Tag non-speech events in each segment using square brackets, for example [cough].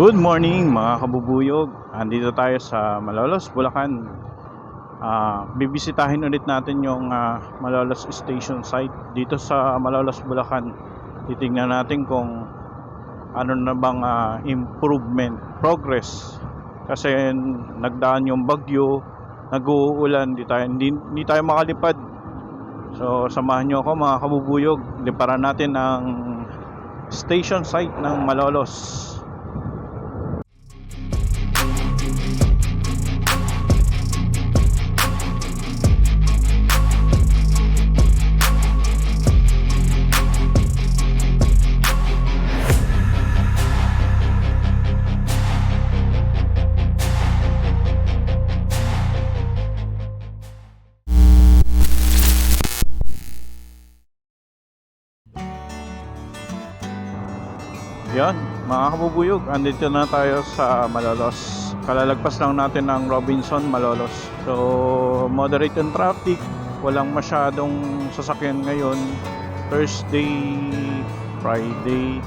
Good morning mga kabubuyog. Andito tayo sa Malolos, Bulacan. Ah, bibisitahin ulit natin yung ah, Malolos Station site dito sa Malolos, Bulacan. Titingnan natin kung ano na bang ah, improvement, progress. Kasi nagdaan yung bagyo, nag-uulan, di tayo, hindi tayo makalipad. So samahan nyo ako mga kabubuyog. Liparan natin ang station site ng Malolos. Mga kabubuyog, andito na tayo sa Malolos. Kalalagpas lang natin ng Robinson, Malolos. So, moderate yung traffic. Walang masyadong sasakyan ngayon. Thursday, Friday,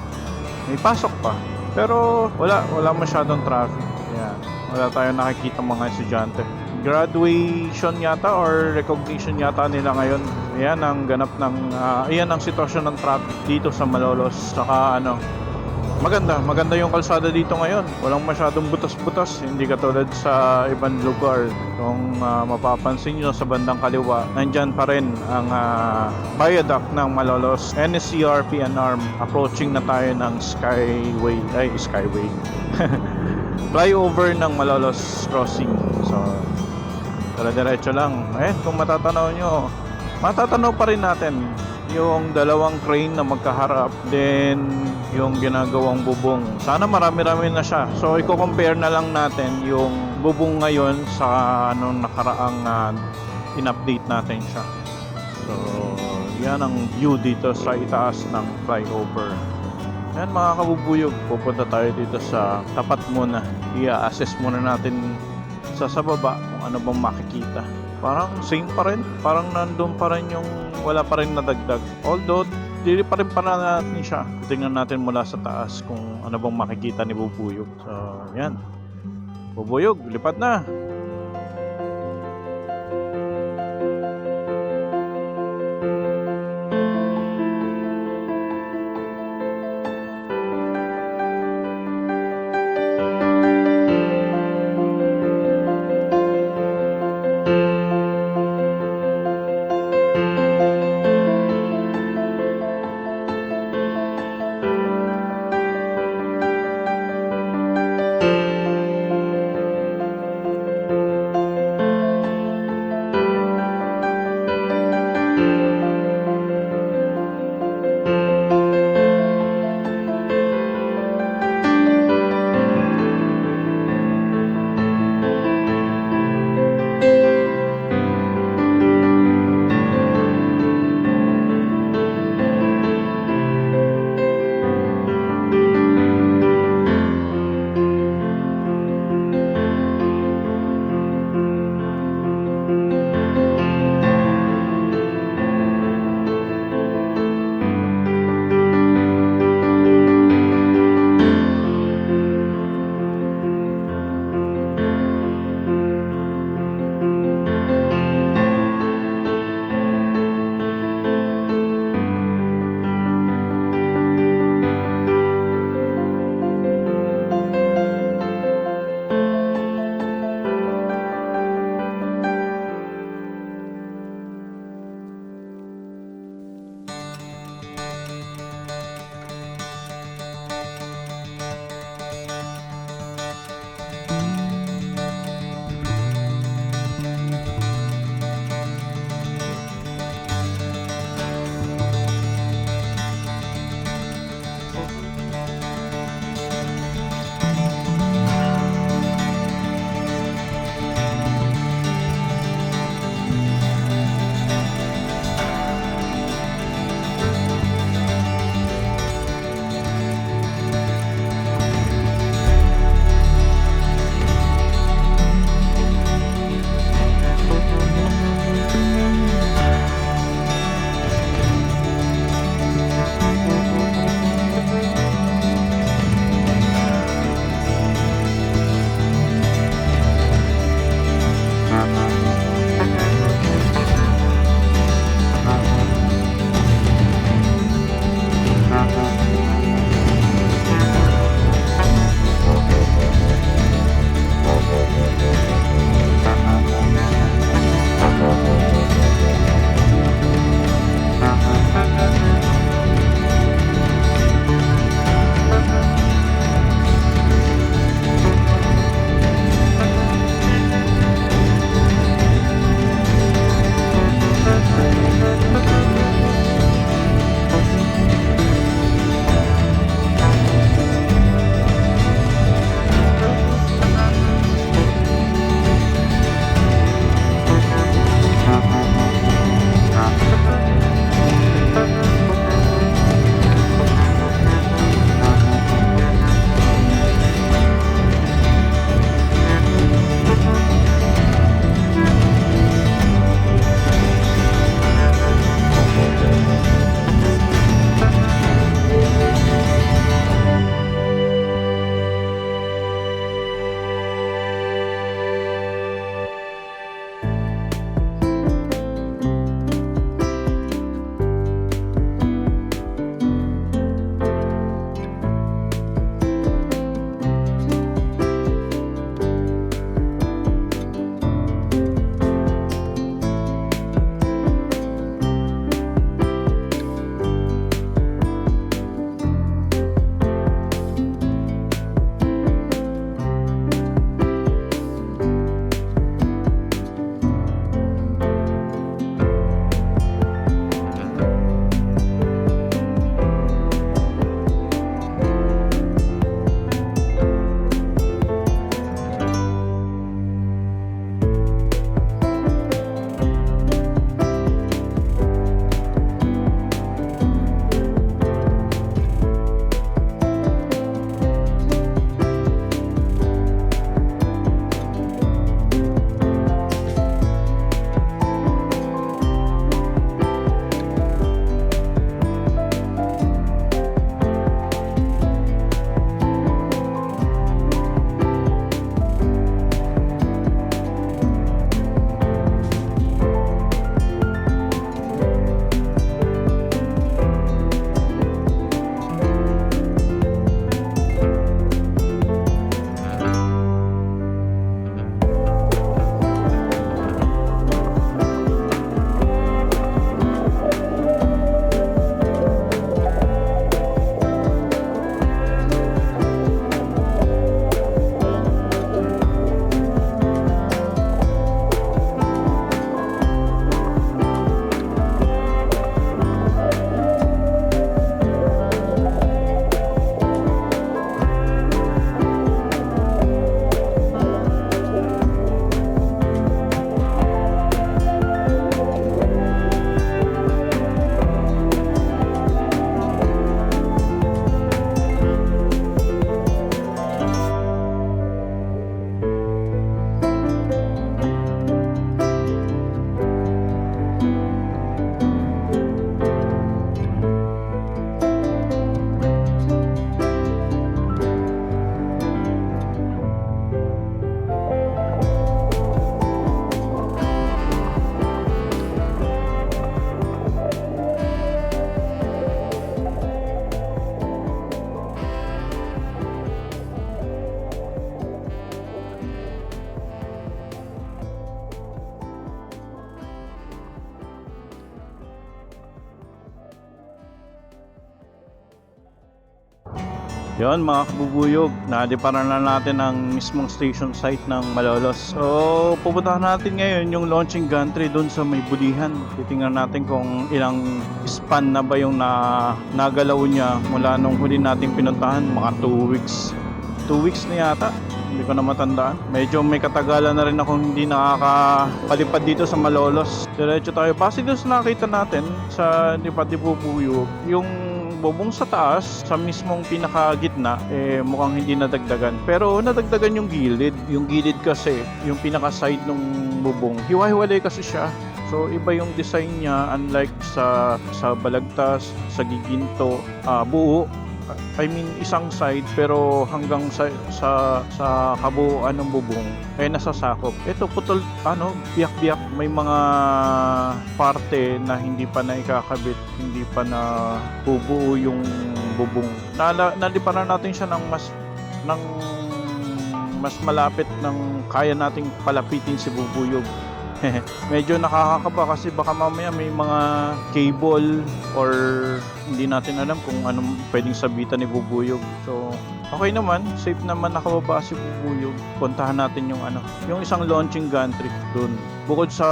may pasok pa. Pero wala, wala masyadong traffic. Yan, wala tayong nakikita mga estudyante. Graduation yata or recognition yata nila ngayon. Ayan ang ganap ng, ah, ayan ang sitwasyon ng traffic dito sa Malolos. Saka ano, Maganda, maganda yung kalsada dito ngayon. Walang masyadong butas-butas, hindi katulad sa ibang lugar. Kung ah, mapapansin nyo sa bandang kaliwa, nandyan pa rin ang ah, viaduct ng Malolos, NSCR PNR. Approaching na tayo ng Skyway, ay Skyway. [laughs] Flyover ng Malolos Crossing. So, Tara-diretso lang. Eh, kung matatanaw nyo, matatanaw pa rin natin yung dalawang crane na magkaharap then yung ginagawang bubong. Sana marami-rami na siya. So i-compare na lang natin yung bubong ngayon sa anong nakaraang uh, in-update natin siya. So yan ang view dito sa itaas ng flyover. Yan mga kabubuyog pupunta tayo dito sa tapat muna. I-assess muna natin sa sa baba kung ano bang makikita. Parang same pa rin. Parang nandun pa rin yung wala pa rin nadagdag. Although dili pa rin pa na natin siya. Tingnan natin mula sa taas kung ano bang makikita ni Bubuyog. So yan. Bubuyog lipat na Yon mga kabubuyog, nadiparan na natin ang mismong station site ng Malolos. So, pupuntahan natin ngayon yung launching gantry doon sa may bulihan. Titingnan natin kung ilang span na ba yung na, nagalaw niya mula nung huli nating pinuntahan, mga 2 weeks. 2 weeks na yata, hindi ko na matandaan. Medyo may katagalan na rin akong hindi nakakapalipad dito sa Malolos. Diretso tayo. Base doon sa nakita natin sa Dipati Bubuyog, yung bubong sa taas, sa mismong pinakagitna, eh mukhang hindi nadagdagan. Pero nadagdagan yung gilid. Yung gilid kasi, yung pinaka-side ng bubong, hiwa-hiwalay kasi siya. So iba yung design niya unlike sa sa balagtas, sa giginto, ah, buo. I mean isang side pero hanggang sa sa sa kabuuan ng bubong ay nasasakop. Ito putol ano biyak-biyak may mga parte na hindi pa na ikakabit, hindi pa na bubuo yung bubong. Nala, naliparan natin siya ng mas ng mas malapit ng kaya nating palapitin si Bubuyog. [laughs] Medyo nakakakaba kasi baka mamaya may mga cable or hindi natin alam kung anong pwedeng sabitan ni Bubuyog. So, okay naman, safe naman nakababa si Bubuyog. Puntahan natin yung ano, yung isang launching gantry doon. Bukod sa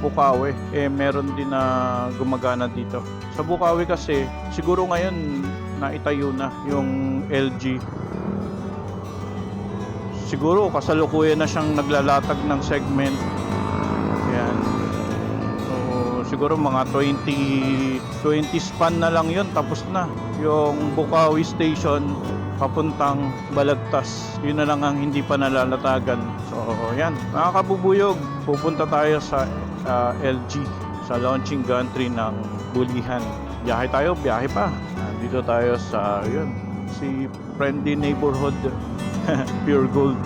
Bukawi, eh meron din na gumagana dito. Sa Bukawi kasi, siguro ngayon naitayo na yung LG siguro kasalukuyan na siyang naglalatag ng segment. Yan. So, siguro mga 20 20 span na lang 'yon tapos na yung Bukawi station papuntang Balagtas. Yun na lang ang hindi pa nalalatagan. So, yan. Mga kabubuyog, pupunta tayo sa ah, LG sa launching gantry ng Bulihan. Biyahe tayo, biyahe pa. Dito tayo sa, yun, si Friendly Neighborhood [laughs] pure gold.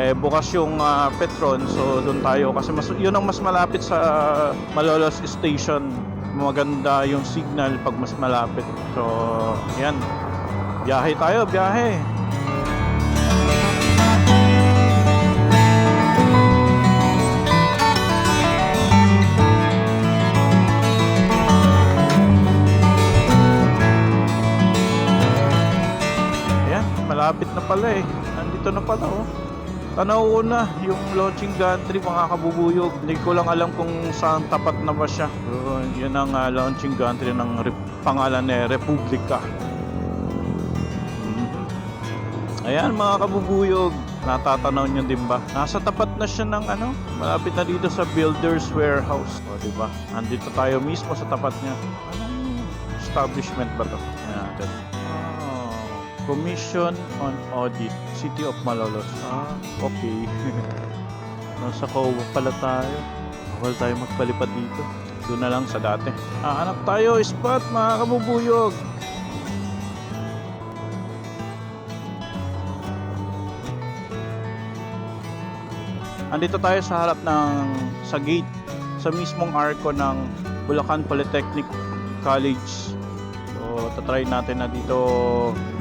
Eh bukas yung ah, Petron so doon tayo kasi mas yun ang mas malapit sa Malolos station. Maganda yung signal pag mas malapit. So, yan. Biyahe tayo, biyahe. Malapit na pala eh. Nandito na pala oh. Tanaw ko na yung launching gantry mga kabubuyog. Hindi ko lang alam kung saan tapat na ba siya. So, yun ang ah, launching gantry ng pangalan ni Republika. Mhm. Ayan mga kabubuyog, natatanaw nyo din ba? Nasa tapat na siya ng ano, malapit na dito sa Builder's Warehouse. O, di ba? Andito tayo mismo sa tapat niya. Anong establishment ba to? Ayan natin. Commission on Audit, City of Malolos. Ah, okay. [laughs] Nasa COA pala tayo. Bawal tayo magpalipad dito. Doon na lang sa dati. Ah, hanap tayo, spot mga kabubuyog. Andito tayo sa harap ng sa gate sa mismong arko ng Bulacan Polytechnic College. So, tatry natin na dito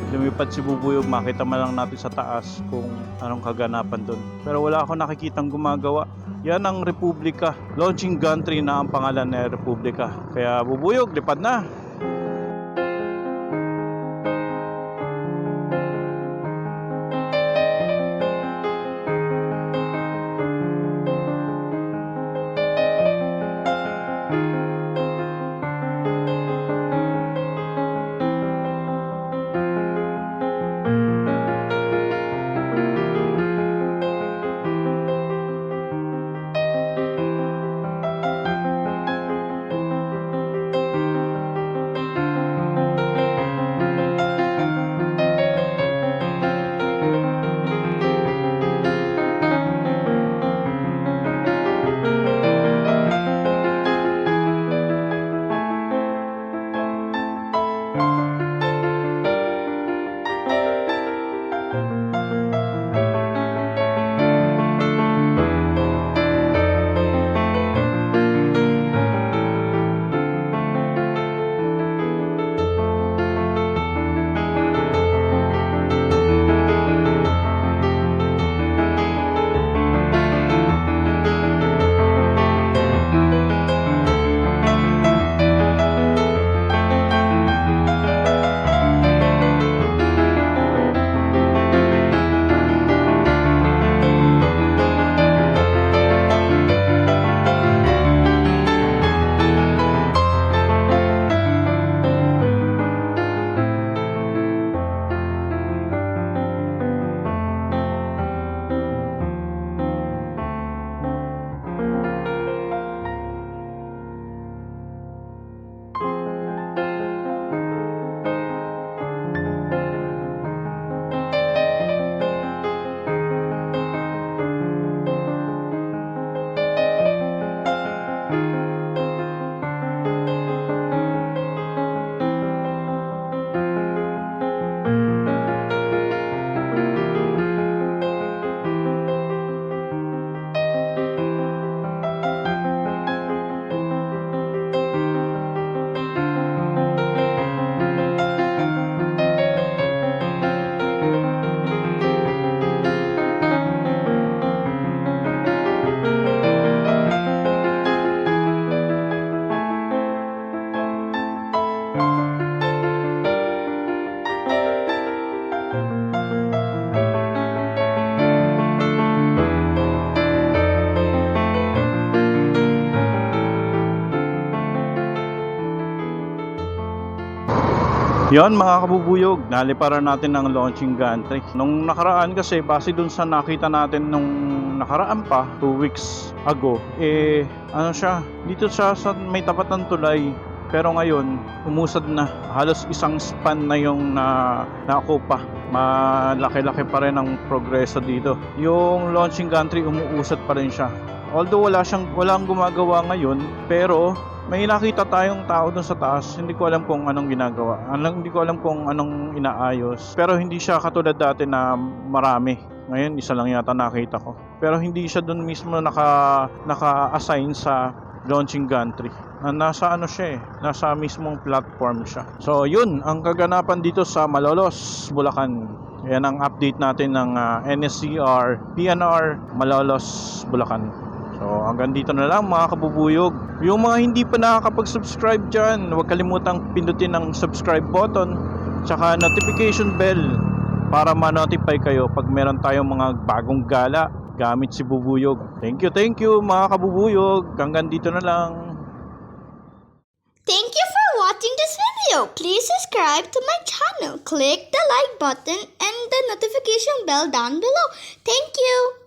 lumipad si Bubuyog, makita man lang natin sa taas kung anong kaganapan doon. Pero wala ako nakikitang gumagawa. Yan ang Republika. Launching gantry na ang pangalan ng Republika. Kaya Bubuyog, lipad na. Yon mga kabubuyog, naliparan natin ang launching gantry. Nung nakaraan kasi, base dun sa nakita natin nung nakaraan pa, 2 weeks ago, eh, ano siya, dito siya sa may tapat ng tulay. Pero ngayon, umusad na. Halos isang span na yung na, nakupa. Malaki-laki pa rin ang progreso dito. Yung launching gantry, umuusad pa rin siya. Although wala siyang walang gumagawa ngayon, pero may nakita tayong tao doon sa taas. Hindi ko alam kung anong ginagawa. Alam, hindi ko alam kung anong inaayos. Pero hindi siya katulad dati na marami. Ngayon, isa lang yata nakita ko. Pero hindi siya doon mismo naka, naka-assign sa launching gantry. Na nasa ano siya eh, nasa mismong platform siya. So, yun ang kaganapan dito sa Malolos, Bulacan. Yan ang update natin ng ah, NSCR, PNR, Malolos, Bulacan. So, hanggang dito na lang mga kabubuyog. Yung mga hindi pa nakakapag-subscribe dyan, huwag kalimutang pindutin ang subscribe button tsaka notification bell para ma-notify kayo pag meron tayong mga bagong gala gamit si Bubuyog. Thank you, thank you mga kabubuyog. Hanggang dito na lang. Thank you for watching this video. Please subscribe to my channel. Click the like button and the notification bell down below. Thank you.